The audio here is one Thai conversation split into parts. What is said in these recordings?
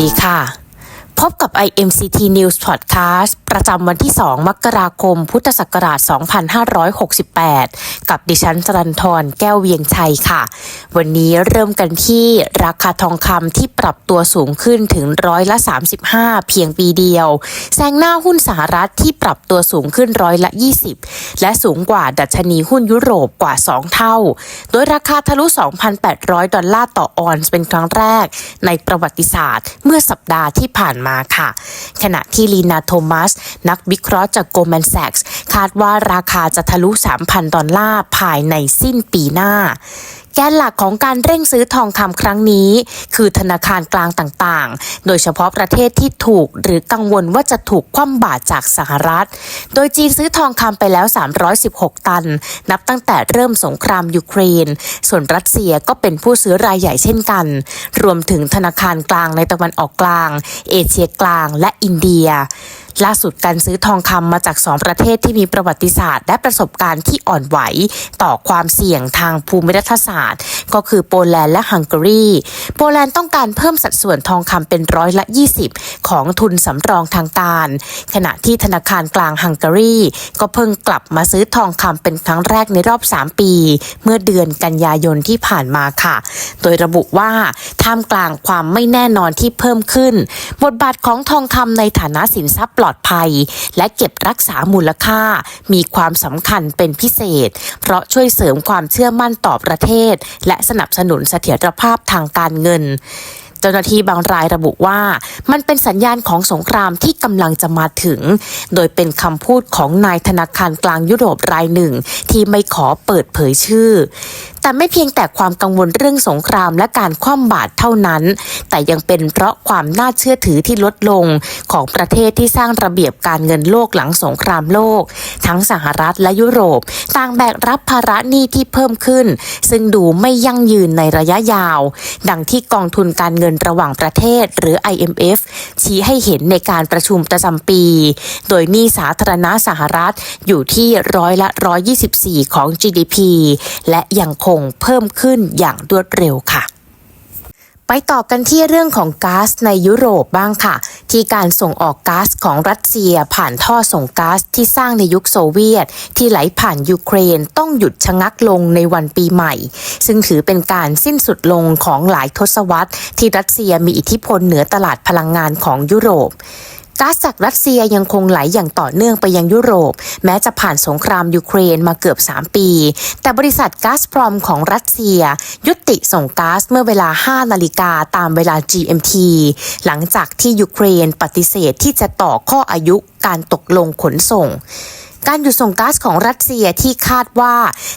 ดีค่ะ พบ กับ IMCT News Podcast ประจำวันที่ 2 มกราคม พุทธศักราช 2568 กับดิฉันสรันทรแก้วเวียงชัยค่ะ วันนี้เริ่มกันที่ราคาทองคำที่ปรับตัวสูงขึ้นถึงร้อยละ 35 เพียงปีเดียว แซงหน้าหุ้นสหรัฐที่ปรับตัวสูงขึ้นร้อยละ 20 และสูงกว่าดัชนีหุ้นยุโรปกว่า 2 เท่า โดยราคาทะลุ 2,800 ดอลลาร์ต่อออนซ์เป็นครั้งแรก ในประวัติศาสตร์เมื่อสัปดาห์ที่ผ่านมาค่ะขณะที่ลีนาโทมัส นักวิเคราะห์จาก Goldman Sachs คาดว่าราคาจะทะลุ 3,000 ดอลลาร์ภายในสิ้นปีหน้า แกนหลักของการเร่งซื้อทองคำครั้งนี้ คือธนาคารกลางต่างๆ โดยเฉพาะประเทศที่ถูกหรือกังวลว่าจะถูกคว่ำบาตรจากสหรัฐ โดยจีนซื้อทองคำไปแล้ว 316 ตัน นับตั้งแต่เริ่มสงครามยูเครน ส่วนรัสเซียก็เป็นผู้ซื้อรายใหญ่เช่นกัน รวมถึงธนาคารกลางในตะวันออกกลาง เอเชียกลางและอินเดีย ล่าสุดการซื้อทองคำมาจากสองประเทศที่มีประวัติศาสตร์ และประสบการณ์ที่อ่อนไหว ต่อความเสี่ยงทางภูมิรัฐศาสตร์ ก็คือโปแลนด์และฮังการี โปแลนด์ต้องการเพิ่มสัดส่วนทองคำเป็นร้อยละ 20 ของทุนสำรองทางการ ขณะที่ธนาคารกลางฮังการี ก็เพิ่งกลับมาซื้อทองคำเป็นครั้งแรกในรอบ 3 ปี เมื่อเดือนกันยายนที่ผ่านมาค่ะ โดยระบุว่าท่ามกลางความไม่แน่นอนที่เพิ่มขึ้น บทบาทของทองคำในฐานะสินทรัพย์ปลอดภัย และเก็บรักษามูลค่า มีความสำคัญเป็นพิเศษ เพราะช่วยเสริมความเชื่อมั่นต่อประเทศ และสนับสนุนเสถียรภาพทางการเงิน เจ้าหน้าที่บางรายระบุว่า มันเป็นสัญญาณของสงครามที่กำลังจะมาถึง โดยเป็นคำพูดของนายธนาคารกลางยุโรปรายหนึ่ง ที่ไม่ขอเปิดเผยชื่อ แต่ไม่เพียงแต่ความกังวลเรื่องสงครามและการคว่ำบาตรเท่านั้น แต่ยังเป็นเพราะความน่าเชื่อถือที่ลดลงของประเทศที่สร้างระเบียบการเงินโลกหลังสงครามโลก ทั้งสหรัฐและยุโรป ต่างแบกรับภาระหนี้ที่เพิ่มขึ้น ซึ่งดูไม่ยั่งยืนในระยะยาว ดังที่กองทุนการเงินระหว่างประเทศหรือ IMF ชี้ให้เห็นในการประชุมประจำปี โดยหนี้สาธารณะสหรัฐอยู่ที่ร้อยละ 124 ของ GDP และยังคงเพิ่มขึ้นอย่างรวดเร็วค่ะไปต่อกันที่เรื่องของก๊าซในยุโรปบ้างค่ะ ที่การส่งออกก๊าซของรัสเซียผ่านท่อส่งก๊าซที่สร้างในยุคโซเวียต ที่ไหลผ่านยูเครนต้องหยุดชะงักลงในวันปีใหม่ ซึ่งถือเป็นการสิ้นสุดลงของหลายทศวรรษ ที่รัสเซียมีอิทธิพลเหนือตลาดพลังงานของยุโรป ก๊าซจากรัสเซียยังคงไหลอย่างต่อเนื่องไปยังยุโรป แม้จะผ่านสงครามยูเครนมาเกือบ 3 ปี แต่บริษัทก๊าซพรอมของรัสเซีย ยุติส่งก๊าซเมื่อเวลา 5 นาฬิกาตามเวลา GMT หลังจากที่ยูเครนปฏิเสธที่จะต่อข้ออายุการตกลงขนส่ง การหยุดส่งก๊าซของรัสเซียที่คาดว่า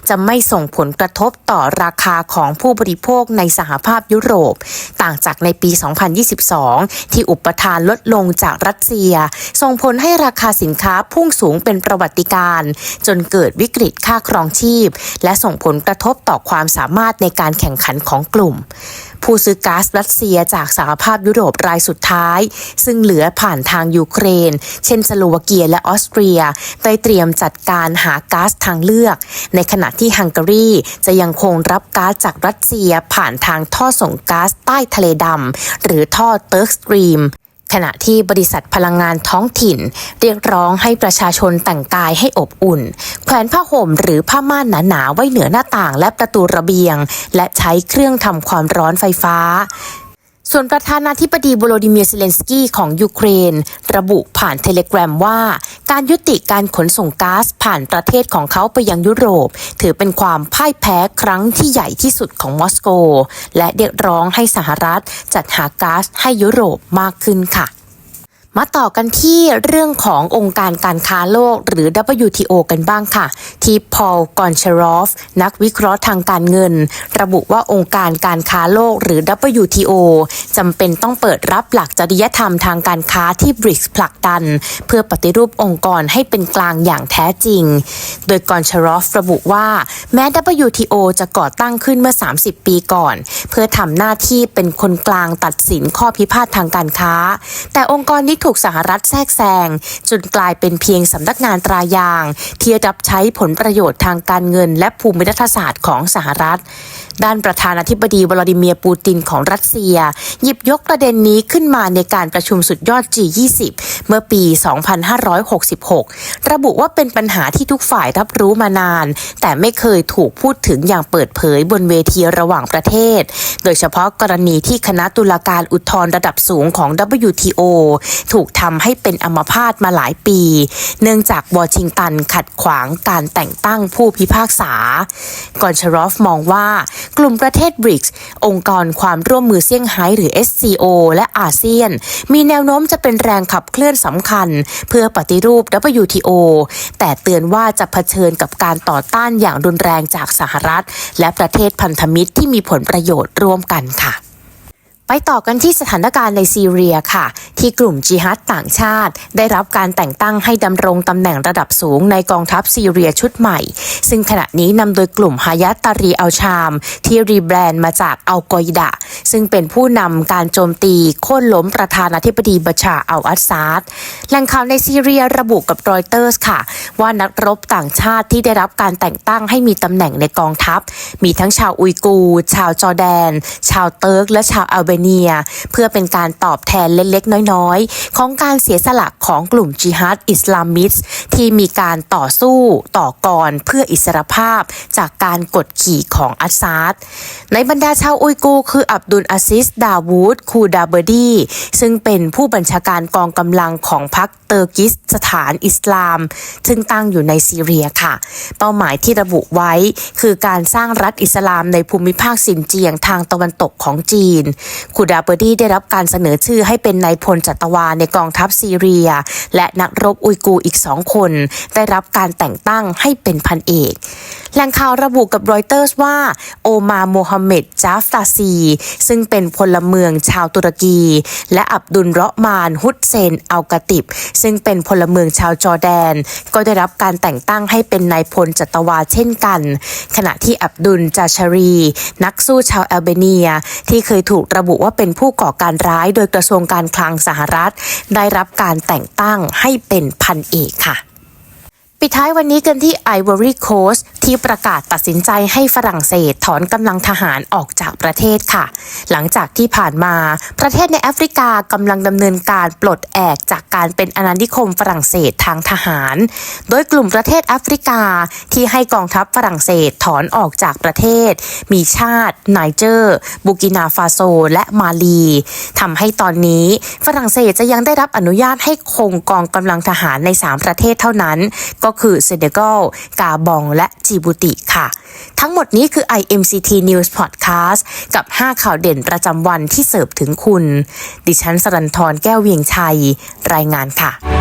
จะไม่ส่งผลกระทบต่อราคาของผู้บริโภคในสหภาพยุโรป ต่างจากในปี 2022 ที่อุปทานลดลงจากรัสเซีย ส่งผลให้ราคาสินค้าพุ่งสูงเป็นประวัติการณ์จนเกิดวิกฤตค่าครองชีพ และส่งผลกระทบต่อความสามารถในการแข่งขันของกลุ่ม ผู้ซื้อก๊าซรัสเซียจากสหภาพยุโรปรายสุดท้าย ซึ่งเหลือผ่านทางยูเครน เช่นสโลวาเกียและออสเตรีย ได้เตรียมจัดการหาก๊าซทางเลือก ในขณะที่ฮังการีจะยังคงรับก๊าซจากรัสเซียผ่านทางท่อส่งก๊าซใต้ทะเลดำหรือท่อเติร์กสตรีม ขณะที่บริษัทพลังงานท้องถิ่น เรียกร้องให้ประชาชนแต่งกายให้อบอุ่น แขวนผ้าห่มหรือผ้าม่านหนาๆไว้เหนือหน้าต่างและประตูระเบียง และใช้เครื่องทำความร้อนไฟฟ้า ส่วนประธานาธิบดีโวโลดิเมียร์เซเลนสกี้ของยูเครน ระบุผ่านเทเลกรามว่า การยุติการขนส่งก๊าซผ่านประเทศของเขาไปยังยุโรป ถือเป็นความพ่ายแพ้ครั้งที่ใหญ่ที่สุดของมอสโก และเรียกร้องให้สหรัฐจัดหาก๊าซให้ยุโรปมากขึ้นค่ะ มาต่อกันที่เรื่องขององค์การการค้าโลกหรือ WTO กันบ้างค่ะ ที่พอลกอนเชรอฟ นักวิเคราะห์ทางการเงิน ระบุว่าองค์การการค้าโลกหรือ WTO จำเป็นต้องเปิดรับหลักจริยธรรมทางการค้าที่บริกส์ผลักดัน เพื่อปฏิรูปองค์กรให้เป็นกลางอย่างแท้จริง โดยกอนเชรอฟระบุว่า แม้ WTO จะก่อตั้งขึ้นเมื่อ 30 ปีก่อน เพื่อทำหน้าที่เป็นคนกลางตัดสินข้อพิพาททางการค้า แต่องค์กรนี้ถูกูกสหรัฐแทรกแซงจนกลายเป็นเพียงสำนักงานตรายาง ที่รับใช้ผลประโยชน์ทางการเงินและภูมิรัฐศาสตร์ของสหรัฐ ด้านประธานาธิบดีวลาดิเมียร์ปูตินของรัสเซีย หยิบยกประเด็นนี้ขึ้นมาในการประชุมสุดยอด G20 เมื่อปี 2566 ระบุว่าเป็นปัญหาที่ทุกฝ่ายรับรู้มานาน แต่ไม่เคยถูกพูดถึงอย่างเปิดเผยบนเวทีระหว่างประเทศ โดยเฉพาะกรณีที่คณะตุลาการอุทธรณ์ระดับสูงของ WTO ถูกทำให้เป็นอัมพาตมาหลายปี เนื่องจากวอชิงตันขัดขวางการแต่งตั้งผู้พิพากษา กอนชารอฟมองว่ากลุ่มประเทศบริกส์องค์กรความร่วมมือเซี่ยงไฮ้หรือ SCO และอาเซียน มีแนวโน้มจะเป็นแรงขับเคลื่อนสำคัญ เพื่อปฏิรูป WTO แต่เตือนว่าจะเผชิญกับการต่อต้านอย่างรุนแรงจากสหรัฐ และประเทศพันธมิตรที่มีผลประโยชน์ร่วมกันค่ะ ไปต่อกันที่สถานการณ์ในซีเรียค่ะ ที่กลุ่มจิฮัดต่างชาติ ได้รับการแต่งตั้งให้ดำรงตำแหน่งระดับสูงในกองทัพซีเรียชุดใหม่ ซึ่งขณะนี้นำโดยกลุ่มฮายาตตารีอัลชาม ที่รีแบรนด์มาจากอัลกอยดะ ซึ่งเป็นผู้นำการโจมตีโค่นล้มประธานาธิบดีบัชาอัลอาซาดแหล่งข่าวในซีเรียระบุกับรอยเตอร์สค่ะ ว่านักรบต่างชาติที่ได้รับการแต่งตั้งให้มีตำแหน่งในกองทัพ มีทั้งชาวอุยกู ชาวจอร์แดน ชาวเติร์กและชาวอัลเบเนีย เพื่อเป็นการตอบแทนเล็กๆ น้อยๆ ของการเสียสละของกลุ่มจิฮัดอิสลามิสที่มีการต่อสู้ต่อกรเพื่ออิสรภาพจากการกดขี่ของอัสซาดในบรรดาชาวอุยกูคืออับดุลอาซิส ดาวูดคูดาเบอร์ดีซึ่งเป็นผู้บัญชาการกองกำลังของพรรคเตอร์กิสสถานอิสลาม ซึ่งตั้งอยู่ในซีเรียค่ะ เป้าหมายที่ระบุไว้คือการสร้างรัฐอิสลามในภูมิภาคซินเจียงทางตะวันตกของจีนคูดาเบอร์ดีได้รับการเสนอชื่อให้เป็นนายพลจัตวาในกองทัพซีเรีย และนักรบอุยกูร์อีกสองคน ได้รับการแต่งตั้งให้เป็นพันเอกแหล่งข่าวระบุกับรอยเตอร์สว่า โอมาโมฮัมเหม็ดจาฟตาซี ซึ่งเป็นพลเมืองชาวตุรกี และอับดุลเราะมานฮุดเซนอัลกติบ ซึ่งเป็นพลเมืองชาวจอร์แดน ก็ได้รับการแต่งตั้งให้เป็นนายพลจัตวาเช่นกัน ขณะที่อับดุลจาชารี นักสู้ชาวแอลเบเนียที่เคยถูกระบุว่าเป็นผู้ก่อการร้ายโดยกระทรวงการคลังสหรัฐ ได้รับการแต่งตั้งให้เป็นพันเอกค่ะ ปิดท้ายวันนี้กันที่ Ivory Coast ที่ประกาศตัดสินใจให้ฝรั่งเศสถอนกำลังทหารออกจากประเทศค่ะ หลังจากที่ผ่านมาประเทศในแอฟริกากำลังดำเนินการปลดแอกจากการเป็นอาณานิคมฝรั่งเศสทางทหาร โดยกลุ่มประเทศแอฟริกาที่ให้กองทัพฝรั่งเศสถอนออกจากประเทศ มีชาติไนเจอร์ บูกินาฟาโซ และมาลีทำให้ตอนนี้ฝรั่งเศสจะยังได้รับอนุญาตให้คงกองกำลังทหารใน 3 ประเทศเท่านั้น ก็คือเซเนกัลกาบองและจิบุติค่ะ ทั้งหมดนี้คือ IMCT News Podcast กับ 5 ข่าวเด่นประจำวันที่เสิร์ฟถึงคุณ ดิฉันสรันทรแก้วเวียงชัย รายงานค่ะ